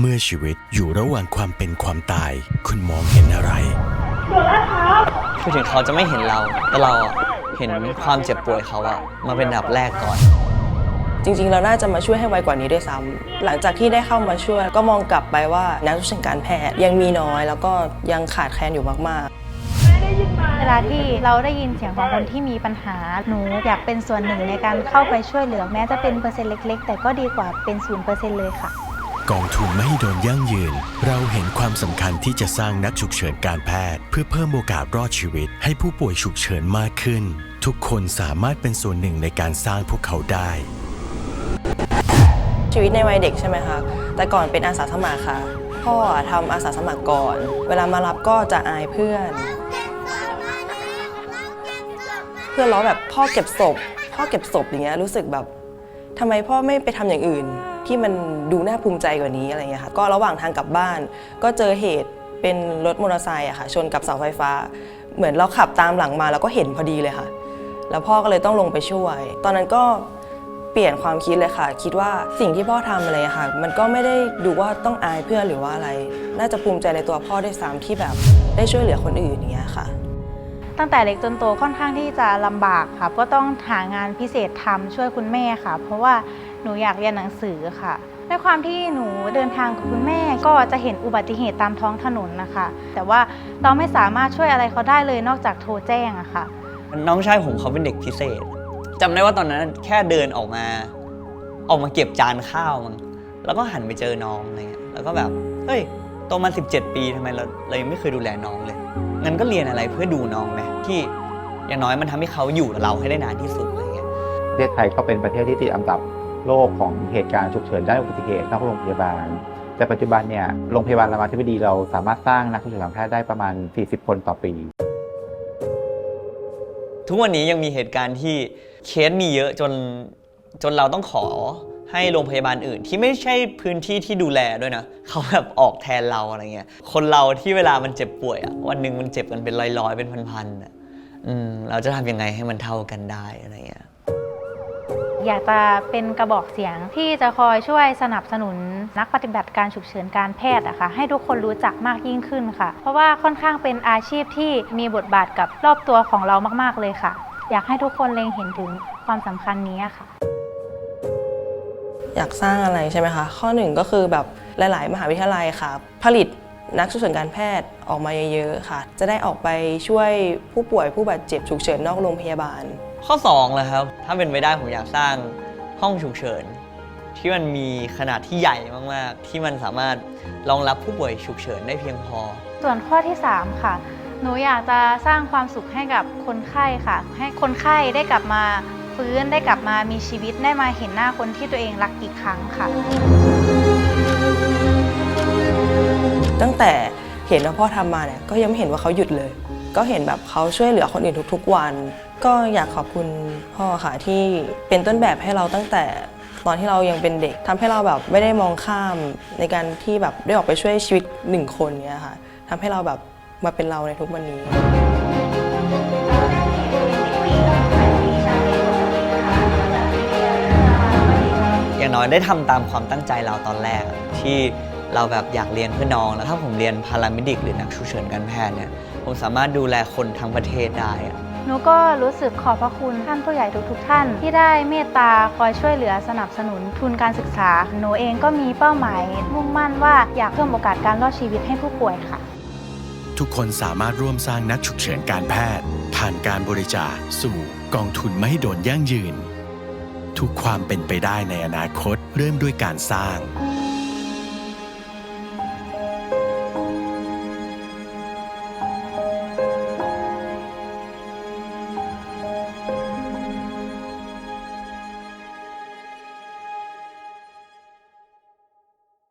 เมื่อชีวิตอยู่ระหว่างความเป็นความตาย คุณมองเห็นอะไร คือถึงเขาจะไม่เห็นเรา แต่เราอะเห็นความเจ็บป่วยเขาอะมาเป็นอันดับแรกก่อน จริงๆ เราน่าจะมาช่วยให้ไวกว่านี้ด้วยซ้ำหลังจากที่ได้เข้ามาช่วยก็มองกลับไปว่านักวิชาการแพทย์ยังมีน้อย แล้วก็ยังขาดแคลนอยู่มากๆเวลาที่เราได้ยินเสียงของคนที่มีปัญหา หนูอยากเป็นส่วนหนึ่งในการเข้าไปช่วยเหลือแม้จะเป็นเปอร์เซ็นต์เล็ก ๆ แต่ก็ดีกว่าเป็นศูนย์เปอร์เซ็นต์เลยค่ะ กองทุนไม่ให้โดนยั่งยืน เราเห็นความสำคัญที่จะสร้างนักฉุกเฉินการแพทย์ เพื่อเพิ่มโอกาสรอดชีวิต ให้ผู้ป่วยฉุกเฉินมากขึ้น ทุกคนสามารถเป็นส่วนหนึ่งในการสร้างพวกเขาได้ ชีวิตในวัยเด็กใช่ไหมคะ แต่ก่อนเป็นอาสาสมัครค่ะ พ่อทำอาสาสมัครก่อน เวลามารับก็จะอายเพื่อน เพื่อนล้อแบบพ่อเก็บศพ พ่อเก็บศพอย่างเงี้ยรู้สึกแบบทำไมพ่อไม่ไปทำอย่างอื่น ที่มันดูน่าภูมิใจกว่านี้อะไรเงี้ยค่ะก็ระหว่างทางกลับบ้าน ก็เจอเหตุเป็นรถมอเตอร์ไซค์อะค่ะชนกับเสาไฟฟ้า เหมือนเราขับตามหลังมาแล้วก็เห็นพอดีเลยค่ะ แล้วพ่อก็เลยต้องลงไปช่วย ตอนนั้นก็เปลี่ยนความคิดเลยค่ะ คิดว่าสิ่งที่พ่อทำอะไรค่ะ มันก็ไม่ได้ดูว่าต้องอายเพื่อนหรือว่าอะไร น่าจะภูมิใจในตัวพ่อด้วยซ้ำที่แบบได้ช่วยเหลือคนอื่นอย่างเงี้ยค่ะ ตั้งแต่เล็กจนโตค่อนข้างที่จะลำบากค่ะก็ต้องหางานพิเศษทำช่วยคุณแม่ค่ะ เพราะว่าหนูอยากเรียนหนังสือค่ะด้วยความที่หนูเดินทางกับคุณแม่ก็จะเห็นอุบัติเหตุตามท้องถนนนะคะ แต่ว่าเราไม่สามารถช่วยอะไรเขาได้เลยนอกจากโทรแจ้งอะค่ะ น้องชายผมเขาเป็นเด็กพิเศษจำได้ว่าตอนนั้นแค่เดินออกมา ออกมาเก็บจานข้าวมั้งแล้วก็หันไปเจอน้องอะไรเงี้ยแล้วก็แบบเฮ้ยโตมา 17 ปีทำไมเราเรายังไม่เคยดูแลน้องเลย งั้นก็เรียนอะไรเพื่อดูน้องไหมที่อย่างน้อยมันทำให้เขาอยู่กับเราให้ได้นานที่สุดอะไรเงี้ยประเทศไทยก็เป็นประเทศที่ติดอันดับโลกของเหตุการณ์ฉุกเฉินด้านอุบัติเหตุนอกโรงพยาบาล แต่ปัจจุบันเนี่ยโรงพยาบาลรามาธิบดีเราสามารถสร้างนักฉุกเฉินทางแพทย์ได้ประมาณ 40 คนต่อปี ทุกวันนี้ยังมีเหตุการณ์ที่เคสมีเยอะจนจนเราต้องขอ ให้โรงพยาบาลอื่น ที่ไม่ใช่พื้นที่ที่ดูแลด้วยนะเขาแบบออกแทนเราอะไรเงี้ยคนเราที่เวลามันเจ็บป่วยอะวันหนึ่งมันเจ็บกันเป็นร้อยๆเป็นพันๆอะอืมเราจะทำยังไงให้มันเท่ากันได้อะไรเงี้ยอยากจะเป็นกระบอกเสียงที่จะคอยช่วยสนับสนุนนักปฏิบัติการฉุกเฉินการแพทย์อะค่ะให้ทุกคนรู้จักมากยิ่งขึ้นค่ะ เพราะว่าค่อนข้างเป็นอาชีพที่มีบทบาทกับรอบตัวของเรามาก ๆเลยค่ะ อยากให้ทุกคนเล็งเห็นถึงความสำคัญนี้ค่ะ อยากสร้างอะไรใช่ไหมคะ ข้อหนึ่งก็คือแบบหลาย ๆ มหาวิทยาลัยค่ะ ผลิตนักฉุกเฉินการแพทย์ออกมาเยอะ ๆ ค่ะ จะได้ออกไปช่วยผู้ป่วยผู้บาดเจ็บฉุกเฉินนอกโรงพยาบาล ข้อ2เลยครับ ถ้าเป็นไปได้ผมอยากสร้างห้องฉุกเฉิน ที่มันมีขนาดที่ใหญ่มาก ๆ ที่มันสามารถรองรับผู้ป่วยฉุกเฉินได้เพียงพอ ส่วนข้อที่ 3 ค่ะ หนูอยากจะสร้างความสุขให้กับคนไข้ค่ะ ให้คนไข้ได้กลับมา ฟื้นได้กลับมามีชีวิตได้มาเห็นหน้าคนที่ตัวเองรักอีกครั้งค่ะ ตั้งแต่เห็นว่าพ่อทำมาเนี่ยก็ยังไม่เห็นว่าเขาหยุดเลย ก็เห็นแบบเขาช่วยเหลือคนอื่นทุกๆวัน ก็อยากขอบคุณพ่อค่ะที่เป็นต้นแบบให้เราตั้งแต่ตอนที่เรายังเป็นเด็กทำให้เราแบบไม่ได้มองข้ามในการที่แบบได้ออกไปช่วยชีวิตหนึ่งคนเนี่ยค่ะทำให้เราแบบมาเป็นเราในทุกวันนี้ อย่างน้อยได้ทำตามความตั้งใจเราตอนแรกอะที่เราแบบอยากเรียนเพื่อน้อง แล้วถ้าผมเรียนพาราเมดิก หรือนักฉุกเฉินการแพทย์เนี่ยผมสามารถดูแลคนทั้งประเทศได้อะหนูก็รู้สึกขอบพระคุณท่านผู้ใหญ่ทุกๆท่าน ที่ได้เมตตาคอยช่วยเหลือสนับสนุนทุนการศึกษา หนูเองก็มีเป้าหมาย มุ่งมั่นว่าอยากเพิ่มโอกาสการรอดชีวิตให้ผู้ป่วยค่ะ ทุกคนสามารถร่วมสร้างนักฉุกเฉินการแพทย์ ผ่านการบริจาคสู่กองทุนไม่ให้โดนยั่งยืน ทุกความเป็นไปได้ในอนาคต เริ่มด้วยการสร้าง「